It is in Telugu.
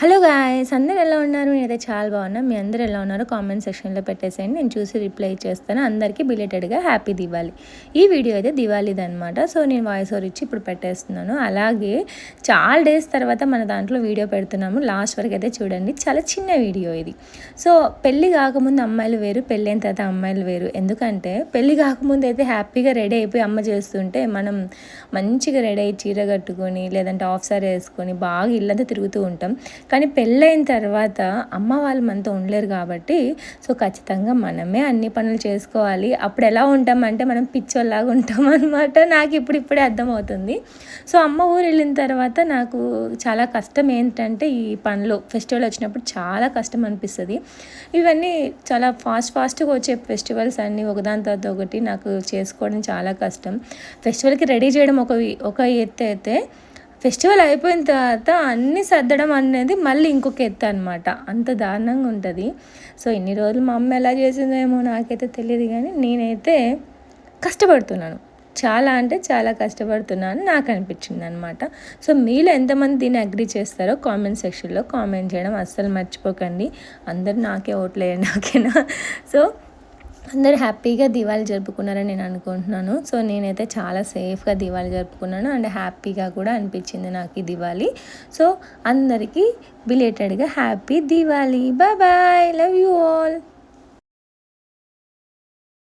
హలో గాయస్ అందరు ఎలా ఉన్నారు? నేనైతే చాలా బాగున్నా. మీ అందరు ఎలా ఉన్నారో? కామెంట్ సెక్షన్లో పెట్టేసేయండి. నేను చూసి రిప్లై చేస్తాను. అందరికీ బిలేటెడ్గా హ్యాపీ దివాళీ. ఈ వీడియో అయితే దివాళీది అనమాట సో నేను వాయిస్ ఓవర్ ఇచ్చి ఇప్పుడు పెట్టేస్తున్నాను. అలాగే చాలా డేస్ తర్వాత మన దాంట్లో వీడియో పెడుతున్నాము. లాస్ట్ వరకు అయితే చూడండి. చాలా చిన్న వీడియో ఇది. సో పెళ్ళి కాకముందు అమ్మాయిలు వేరు పెళ్ళైన తర్వాత అమ్మాయిలు వేరు. ఎందుకంటే పెళ్ళి కాకముందు అయితే హ్యాపీగా రెడీ అయిపోయి అమ్మ చేస్తుంటే మనం మంచిగా రెడీ అయ్యి చీర కట్టుకొని లేదంటే ఆఫ్ సారీ వేసుకొని బాగా ఇల్లంతా తిరుగుతూ ఉంటాం. కానీ పెళ్ళైన తర్వాత అమ్మ వాళ్ళు మనతో ఉండలేరు కాబట్టి సో ఖచ్చితంగా మనమే అన్ని పనులు చేసుకోవాలి. అప్పుడు ఎలా ఉంటామంటే మనం పిచ్చోళ్ళలాగా ఉంటాం అనమాట నాకు ఇప్పుడు ఇప్పుడే అర్థమవుతుంది. సో అమ్మ ఊరు వెళ్ళిన తర్వాత నాకు చాలా కష్టం ఏంటంటే ఈ పనులు. ఫెస్టివల్ వచ్చినప్పుడు చాలా కష్టం అనిపిస్తుంది. ఇవన్నీ చాలా ఫాస్ట్ ఫాస్ట్గా వచ్చే ఫెస్టివల్స్ అన్నీ ఒకదాని తర్వాత ఒకటి నాకు చేసుకోవడం చాలా కష్టం. ఫెస్టివల్కి రెడీ చేయడం ఒక ఒక ఎత్తు అయితే ఫెస్టివల్ అయిపోయిన తర్వాత అన్నీ సర్దడం అనేది మళ్ళీ ఇంకొక ఎత్తు అనమాట అంత దారుణంగా ఉంటుంది. సో ఇన్ని రోజులు మా అమ్మ ఎలా చేసిందేమో నాకైతే తెలియదు కానీ నేనైతే కష్టపడుతున్నాను. చాలా అంటే చాలా కష్టపడుతున్నాను నాకు అనిపించింది అనమాట సో మీలో ఎంతమంది దీన్ని అగ్రి చేస్తారో కామెంట్ సెక్షన్లో కామెంట్ చేయడం అస్సలు మర్చిపోకండి. అందరూ నాకే ఓట్లేయండి ఓకేనా సో అందరు హ్యాపీగా దివాళి జరుపుకున్నారని నేను అనుకుంటున్నాను. సో నేనైతే చాలా సేఫ్గా దివాళి జరుపుకున్నాను. అండ్ హ్యాపీగా కూడా అనిపించింది నాకు ఈ దివాళీ. సో అందరికీ బిలేటెడ్గా happy Diwali. Bye bye. Love you all